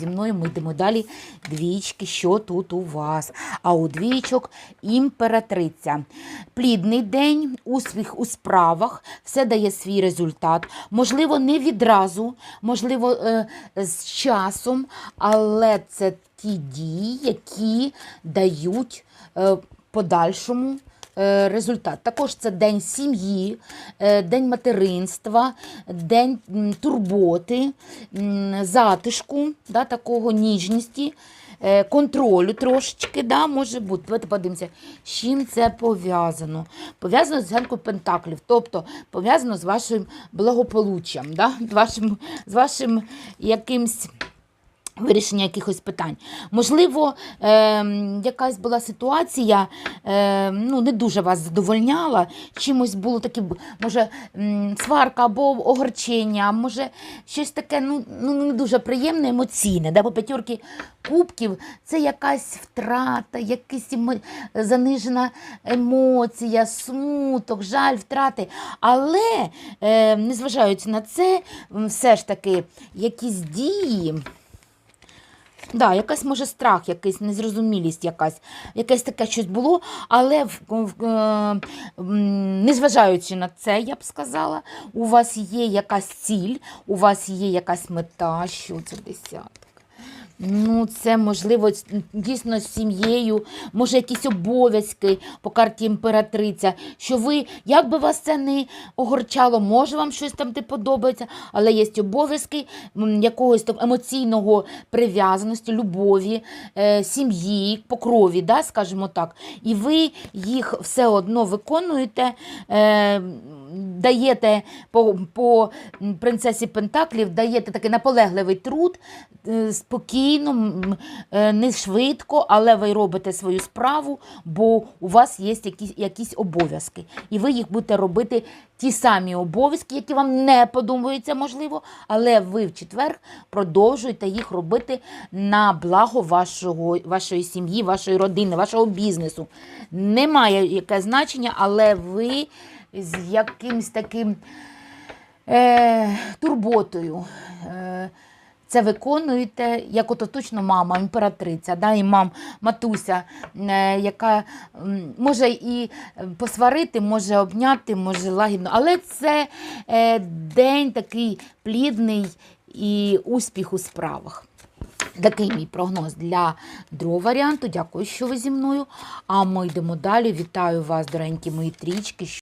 зі мною ми йдемо далі. Двічки, що тут у вас? А у двічок імператриця. Плідний день, успіх у справах, все дає свій результат. Можливо, не відразу, можливо, е, з часом, але це ті дії, які дають е, подальшому результат. Також це день сім'ї, е, день материнства, день турботи, затишку, да, такого ніжності. е, Контролю трошечки, да, може бути. Давайте подивимося, з чим це пов'язано. Пов'язано з генкою Пентаклів, тобто пов'язано з вашим благополуччям, да, вашим, з вашим якимсь вирішення якихось питань. Можливо, е, якась була ситуація, е, ну, не дуже вас задовольняла, чимось було таке, може, сварка або огорчення, може, щось таке ну, ну, не дуже приємне, емоційне. Да? Бо п'ятерки кубків це якась втрата, якась занижена емоція, смуток, жаль, втрати. Але, е, незважаючи на це, все ж таки якісь дії. Да, якась може страх, якась незрозумілість, якась, якесь таке щось було, але в, в, е, незважаючи на це, я б сказала, у вас є якась ціль, у вас є якась мета, що це десятка. Ну, це можливо дійсно з сім'єю, може якісь обов'язки по карті імператриця, що ви, як би вас це не огорчало, може вам щось там не подобається, але є обов'язки якогось там емоційного прив'язаності, любові, е, сім'ї, по крові, да, скажімо так. І ви їх все одно виконуєте, е, даєте по, по принцесі Пентаклів, даєте такий наполегливий труд, е, спокійно, е, не швидко, але ви робите свою справу, бо у вас є якісь, якісь обов'язки. І ви їх будете робити ті самі обов'язки, які вам не подобаються, можливо, але ви в четвер продовжуєте їх робити на благо вашого, вашої сім'ї, вашої родини, вашого бізнесу. Немає яке значення, але ви з якимсь таким е, турботою. Е, це виконуєте, як ото точно мама, імператриця, да, і мам, матуся, е, яка може і посварити, може обняти, може лагідно. Але це е, день такий плідний і успіх у справах. Такий мій прогноз для другого варіанту. Дякую, що ви зі мною. А ми йдемо далі. Вітаю вас, доренькі мої трічки.